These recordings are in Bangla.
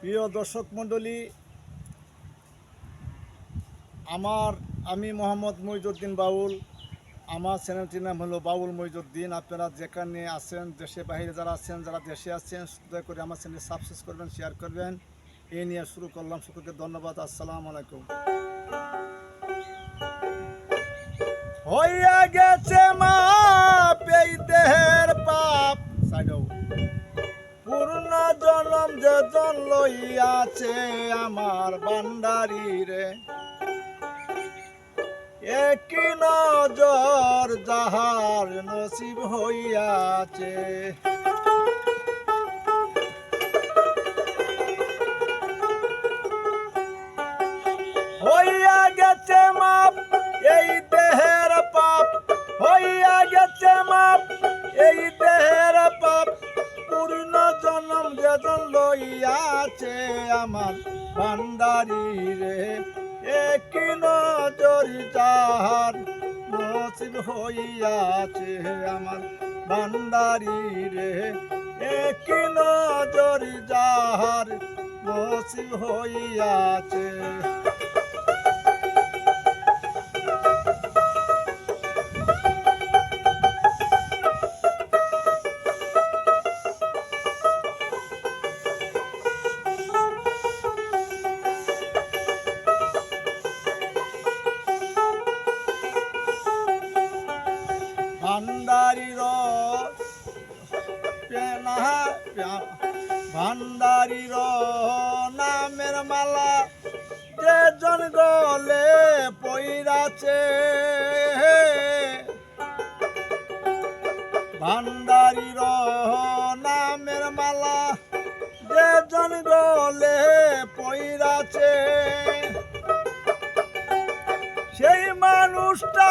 প্রিয় দর্শক মণ্ডলী, আমার, আমি মোহাম্মদ মইজুদ্দিন বাউল। আমার চ্যানেলটির নাম হলো বাউল মইজুদ্দিন আপনারা যেখানে আছেন দেশে বাইরে যারা আছেন, যারা দেশে আছেন, দয়া করে আমার চ্যানেল সাবস্ক্রাইব করবেন শেয়ার করবেন। এই নিয়ে শুরু করলাম। সকলকে ধন্যবাদ। আসসালাম আলাইকুম। হইয়া গেছে মা এই দেহের পাপ। পূর্ণ জনম যে জন লইয়াছে আমার বান্ডারি রে। একই নজর যাহার নসিব হইয়াছে। হইয়া গেছে মাপ, এই আমার ভান্ডারি রে এক নজরি যাহার নসিব হইয়াছে আমার ভান্ডারি রে এক নজরি যাহার নসিব হইয়াছে। ভান্ডারির ভান্ডারির নামের মালা যে জন গলে পইরাছে। ভান্ডারির নামের মালা যে জন গলে পইরাছে। সেই মানুষটা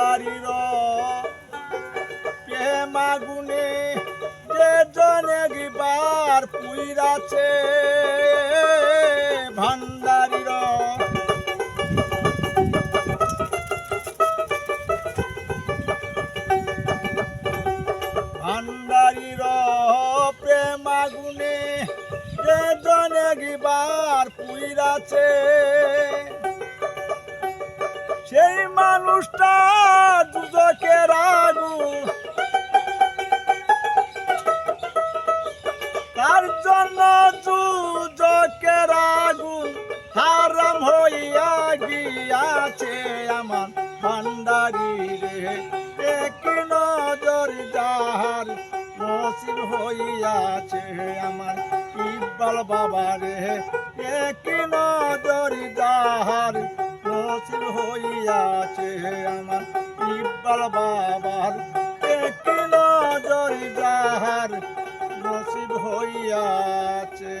ভান্ডারির প্রেমাগুনে যে জনে গিবার পুইরাছে ভান্ডারির ভান্ডারির প্রেমাগুনে যে জনে গিবার পুইরাছে। সেই মানুষটা দুজকের আগুন তার জন্য দুজকের আগুন হারাম হইয়া গিয়াছে আমার ভান্ডারি রে। এক নজর যাহার নসিব হইয়াছে আমার ইকবাল বাবা রে। হইয়াছে আমার ইব্বাল বাবার একটি নজর যাহার নসিব হইয়াছে।